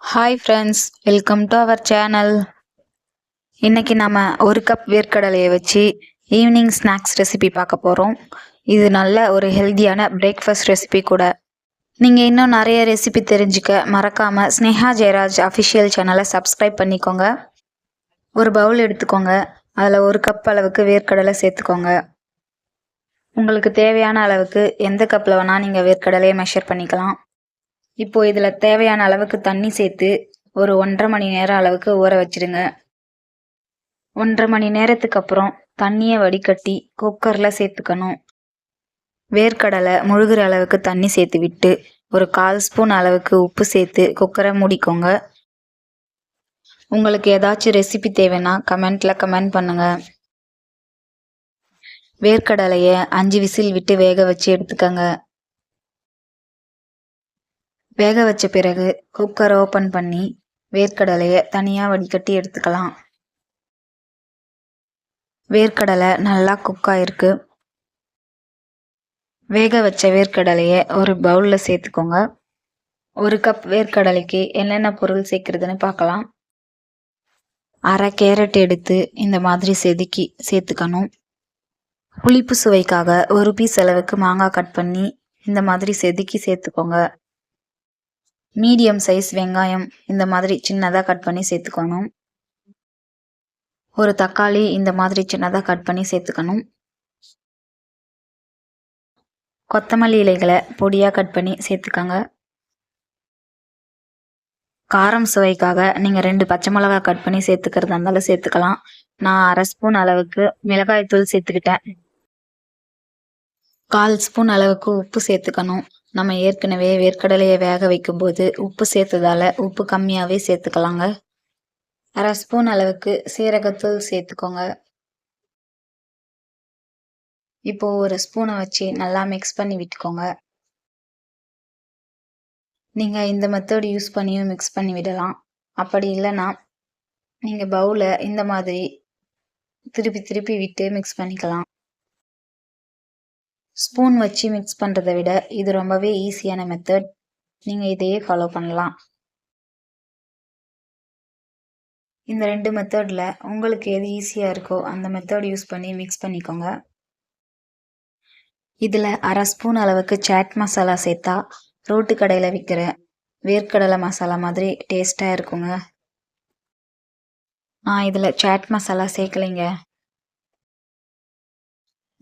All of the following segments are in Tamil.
Hi friends welcome to our channel இன்றைக்கி நம்ம ஒரு கப் வேர்க்கடலையை வச்சு ஈவினிங் ஸ்நாக்ஸ் ரெசிபி பார்க்க போகிறோம் இது நல்ல ஒரு ஹெல்த்தியான பிரேக்ஃபாஸ்ட் ரெசிபி கூட. நீங்கள் இன்னும் நிறைய ரெசிபி தெரிஞ்சுக்க மறக்காமல் ஸ்னேஹா ஜெயராஜ் அஃபிஷியல் சேனலை சப்ஸ்கிரைப் பண்ணிக்கோங்க. ஒரு பவுல் எடுத்துக்கோங்க. அதில் ஒரு கப் அளவுக்கு வேர்க்கடலை சேர்த்துக்கோங்க. உங்களுக்கு தேவையான அளவுக்கு எந்த கப்பில் வேணால் நீங்கள் வேர்க்கடலையை மெஷர் பண்ணிக்கலாம். இப்போ இதில் தேவையான அளவுக்கு தண்ணி சேர்த்து ஒரு ஒன்றரை மணி நேரம் அளவுக்கு ஊற வச்சிடுங்க ஒன்றரை மணி நேரத்துக்கு அப்புறம் தண்ணியை வடிகட்டி குக்கரில் சேர்த்துக்கணும். வேர்க்கடலை முழுகிற அளவுக்கு தண்ணி சேர்த்து விட்டு ஒரு கால் ஸ்பூன் அளவுக்கு உப்பு சேர்த்து குக்கரை மூடிக்கோங்க. உங்களுக்கு ஏதாச்சும் ரெசிபி தேவைன்னா கமெண்ட்டில் கமெண்ட் பண்ணுங்கள் வேர்க்கடலையை அஞ்சு விசில் விட்டு வேக வச்சு எடுத்துக்கங்க. வேக வச்ச பிறகு குக்கர் ஓப்பன் பண்ணி வேர்க்கடலையை தனியாக வடிகட்டி எடுத்துக்கலாம். வேர்க்கடலை நல்லா குக் ஆயிருக்கு. வேக வச்ச வேர்க்கடலையை ஒரு பவுலில் சேர்த்துக்கோங்க. ஒரு கப் வேர்க்கடலைக்கு என்னென்ன பொருள் சேர்க்குறதுன்னு பார்க்கலாம். அரை கேரட் எடுத்து இந்த மாதிரி செதுக்கி சேர்த்துக்கணும். புளிப்பு சுவைக்காக ஒரு பீஸ் அளவுக்கு மாங்காய் கட் பண்ணி இந்த மாதிரி செதுக்கி சேர்த்துக்கோங்க. மீடியம் சைஸ் வெங்காயம் இந்த மாதிரி சின்னதாக கட் பண்ணி சேர்த்துக்கணும். ஒரு தக்காளி இந்த மாதிரி சின்னதாக கட் பண்ணி சேர்த்துக்கணும். கொத்தமல்லி இலைகளை பொடியாக கட் பண்ணி சேர்த்துக்கோங்க. காரம் சுவைக்காக நீங்கள் ரெண்டு பச்சை மிளகாய் கட் பண்ணி சேர்த்துக்கிறதா இருந்தாலும் சேர்த்துக்கலாம். நான் அரை ஸ்பூன் அளவுக்கு மிளகாய் தூள் சேர்த்துக்கிட்டேன். கால் ஸ்பூன் அளவுக்கு உப்பு சேர்த்துக்கணும். நம்ம ஏற்கனவே வேர்க்கடலையை வேக வைக்கும்போது உப்பு சேர்த்ததால உப்பு கம்மியாகவே சேர்த்துக்கலாங்க. அரை ஸ்பூன் அளவுக்கு சீரகத்தூள் சேர்த்துக்கோங்க. இப்போ ஒரு ஸ்பூனை வச்சு நல்லா மிக்ஸ் பண்ணி விட்டுக்கோங்க. நீங்கள் இந்த மெத்தட் யூஸ் பண்ணியும் மிக்ஸ் பண்ணி விடலாம். அப்படி இல்லைன்னா நீங்கள் பவுலை இந்த மாதிரி திருப்பி திருப்பி விட்டு மிக்ஸ் பண்ணிக்கலாம். ஸ்பூன் வச்சு மிக்ஸ் பண்ணுறதை விட இது ரொம்பவே ஈஸியான மெத்தட் நீங்கள் இதையே ஃபாலோ பண்ணலாம். இந்த ரெண்டு மெத்தடில் உங்களுக்கு எது ஈஸியாக இருக்கோ அந்த மெத்தட் யூஸ் பண்ணி மிக்ஸ் பண்ணிக்கோங்க. இதில் அரை ஸ்பூன் அளவுக்கு சாட் மசாலா சேர்த்தா ரோட்டு கடையில் விற்கிற வேர்க்கடலை மசாலா மாதிரி டேஸ்ட்டாக இருக்குங்க. நான் இதில் சாட் மசாலா சேர்க்கலைங்க.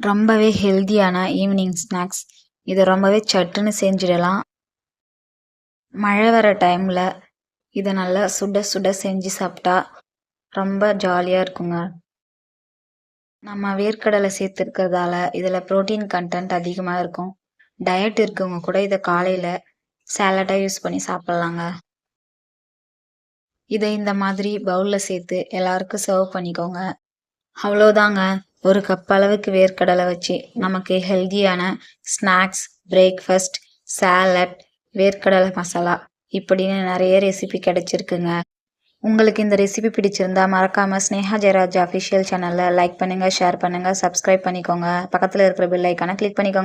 ரொம்பவே ஹெல்த்தியான ஈவினிங் ஸ்நாக்ஸ் இதை ரொம்பவே சட்டுன்னு செஞ்சிடலாம். மழை வர டைமில் இதை நல்லா சுட சுட செஞ்சு சாப்பிட்டா ரொம்ப ஜாலியாக இருக்குங்க. நம்ம வேர்க்கடலை சேர்த்துருக்கிறதால இதில் ப்ரோட்டீன் கண்டென்ட் அதிகமாக இருக்கும். டயட் இருக்கவங்க கூட இதை காலையில் சேலடாக யூஸ் பண்ணி சாப்பிட்லாங்க. இதை இந்த மாதிரி பவுலில் சேர்த்து எல்லாருக்கும் சர்வ் பண்ணிக்கோங்க. அவ்வளோதாங்க ஒரு கப் அளவுக்கு வேர்க்கடலை வச்சு நமக்கு ஹெல்தியான ஸ்நாக்ஸ் பிரேக்ஃபாஸ்ட் சாலட் வேர்க்கடலை மசாலா இப்படின்னு நிறைய ரெசிபி கிடைச்சிருக்குங்க. உங்களுக்கு இந்த ரெசிபி பிடிச்சிருந்தா மறக்காமல் ஸ்னேகா ஜெயராஜ் அஃபிஷியல் சேனலில் லைக் பண்ணுங்கள் ஷேர் பண்ணுங்கள் சப்ஸ்கிரைப் பண்ணிக்கோங்க. பக்கத்தில் இருக்கிற பெல் ஐக்கானை கிளிக் பண்ணிக்கோங்க.